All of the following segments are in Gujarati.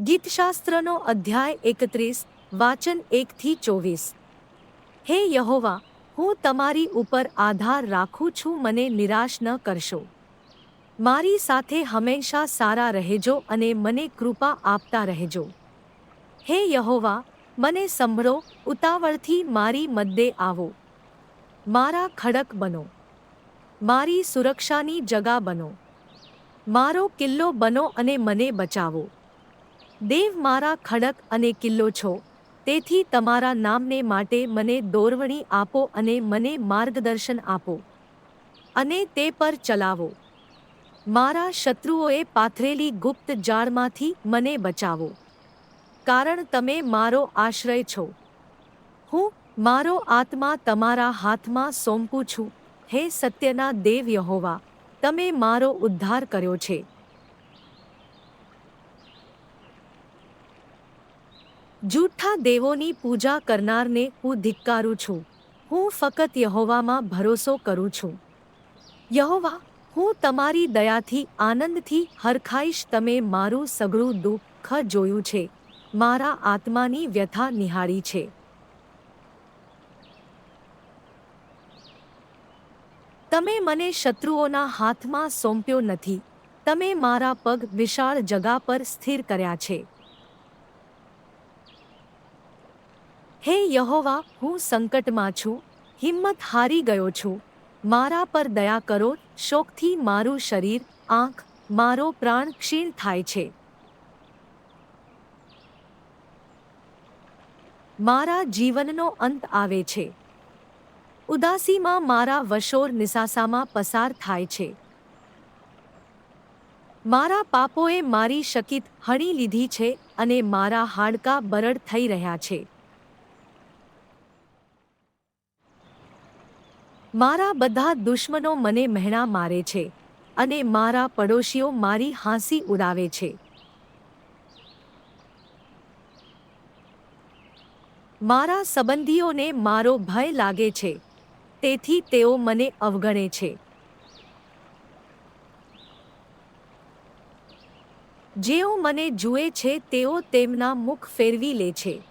ગીતશાસ્ત્રનો અધ્યાય એકત્રીસ, વાચન એકથી ચોવીસ. હે યહોવા, હું તમારી ઉપર આધાર રાખું છું, મને નિરાશ ન કરશો. મારી સાથે હંમેશા સારા રહેજો અને મને કૃપા આપતા રહેજો. હે યહોવા, મને સંભળો, ઉતાવળથી મારી મદ્દે આવો. મારા ખડક બનો. મારી સુરક્ષાની જગા બનો. મારો કિલ્લો બનો અને મને બચાવો. દેવ મારા ખડક અને કિલ્લો છો. તેથી તમારા નામને માટે મને દોરવણી આપો અને મને માર્ગદર્શન આપો. અને તે પર ચલાવો. મારા શત્રુઓએ પાથરેલી ગુપ્ત જાળમાંથી મને બચાવો. કારણ તમે મારો આશ્રય છો. હું મારો આત્મા તમારા હાથમાં સોંપું છું. હે સત્યના દેવ યહોવા, તમે મારો ઉદ્ધાર કર્યો છે. જૂઠા દેવોની પૂજા કરનારને હું ધિક્કારું છું. હું ફક્ત યહોવામાં ભરોસો કરું છું. યહોવા, હું તમારી દયાથી, આનંદથી હરખાઈશ તમે મારું સઘળું દુઃખ જોયું છે. મારા આત્માની વ્યથા નિહાળી છે. તમે મને શત્રુઓના હાથમાં સોંપ્યો નથી. તમે મારા પગ વિશાળ જગા પર સ્થિર કર્યા છે. હે યહોવા, હું સંકટમાં છું, હિંમત હારી ગયો છું. મારા પર દયા કરો, શોકથી મારું શરીર, આંખ, મારો પ્રાણ ક્ષીણ થાય છે. મારા જીવનનો અંત આવે છે. ઉદાસીમાં મારા વશોર નિસાસામાં પસાર થાય છે. મારા પાપોએ મારી શકિત હણી લીધી છે અને મારા હાડકાં બરડ થઈ રહ્યા છે. મારા બધા દુશ્મનો મને મહેણા મારે છે અને મારા પડોશીઓ મારી હાંસી ઉડાવે છે. મારા સંબંધીઓને મારો ભય લાગે છે, તેથી તેઓ મને અવગણે છે. જેઓ મને જુએ છે, તેઓ તેમના મુખ ફેરવી લે છે.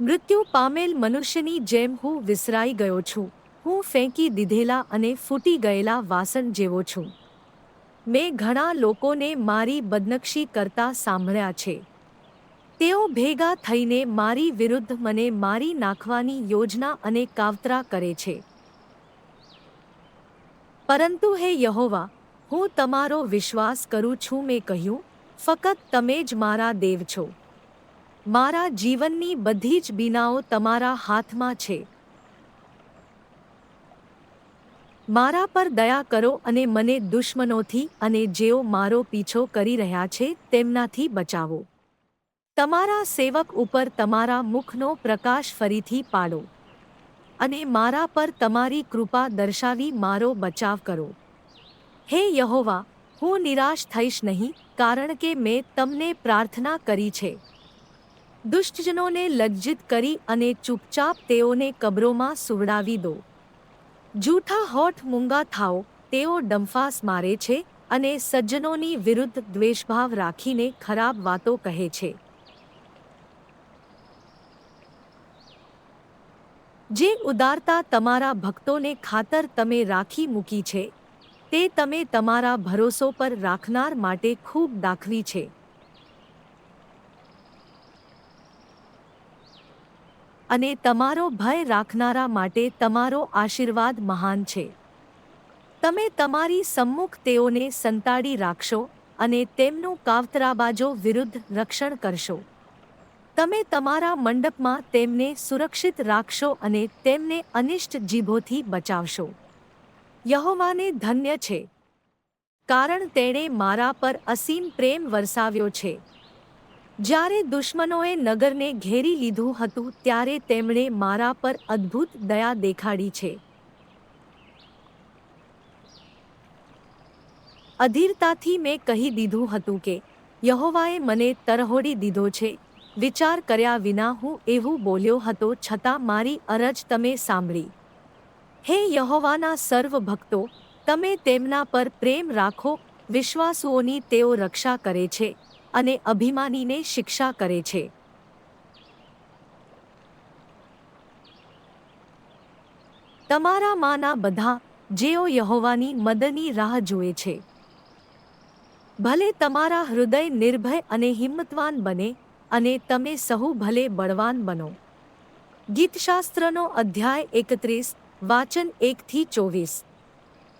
મૃત્યુ પામેલ મનુષ્યની જેમ હું વિસરાઈ ગયો છું. હું ફેંકી દીધેલા અને ફૂટી ગયેલા વાસણ જેવો છું. મેં ઘણા લોકોને મારી બદનક્ષી કરતા સાંભળ્યા છે. તેઓ ભેગા થઈને મારી વિરુદ્ધ મને મારી નાખવાની યોજના અને કાવતરા કરે છે. પરંતુ હે યહોવા, હું તમારો વિશ્વાસ કરું છું મેં કહ્યું, ફક્ત તમે જ મારા દેવ છો. મારા જીવનની બધી જ બીનાઓ તમારા હાથમાં છે. મારા પર દયા કરો અને મને દુશ્મનોથી અને જેઓ મારો પીછો કરી રહ્યા છે તેમનાથી બચાવો. તમારા સેવક ઉપર તમારા મુખનો પ્રકાશ ફરીથી પાડો. અને મારા પર તમારી કૃપા દર્શાવી મારો બચાવ કરો. હે યહોવા, હું નિરાશ થઈશ નહીં, કારણ કે મેં તમને પ્રાર્થના કરી છે. દુષ્ટજનોને લજ્જિત કરી અને ચૂપચાપ તેઓને કબરોમાં સુવડાવી દો. જૂઠા હોઠ મૂંગા થાઓ, તેઓ ડંફાસ મારે છે અને સજ્જનોની વિરુદ્ધ દ્વેષભાવ રાખીને ખરાબ વાતો કહે છે. જે ઉદારતા તમારા ભક્તોને ખાતર તમે રાખી મૂકી છે, તે તમે તમારા ભરોસો પર રાખનાર માટે ખૂબ દાખવી છે. અને તમારો ભય રાખનારા માટે તમારો આશીર્વાદ મહાન છે. તમે તમારી સમ્મુખ તેઓને સંતાડી રાખશો અને તેમનું કાવતરાબાજો વિરુદ્ધ રક્ષણ કરશો. તમે તમારા મંડપમાં તેમને સુરક્ષિત રાખશો અને તેમને અનિષ્ટ જીભોથી બચાવશો. યહોવાને ધન્ય છે. કારણ તેણે મારા પર અસીમ પ્રેમ વરસાવ્યો છે. જ્યારે દુશ્મનોએ નગરને ઘેરી લીધું હતું, ત્યારે તેમણે મારા પર અદ્ભુત દયા દેખાડી છે. અધીરતાથી મેં કહી દીધું હતું કે, યહોવાએ મને તરહોડી દીધો છે. વિચાર કર્યા વિના હું એવું બોલ્યો હતો, છતાં મારી અરજ તમે સાંભળી. હે યહોવાના સર્વ ભક્તો તમે તેમના પર પ્રેમ રાખો, વિશ્વાસુઓની તેઓ રક્ષા કરે છે. અને અભિમાનીને શિક્ષા કરે છે. તમારા માના બધા, જેઓ યહોવાની મદની રાહ જુએ છે. ભલે તમારા હૃદય નિર્ભય અને હિંમતવાન બને અને તમે સહુ ભલે બળવાન બનો. ગીતશાસ્ત્રનો અધ્યાય એકત્રીસ, વાચન એકથી ચોવીસ.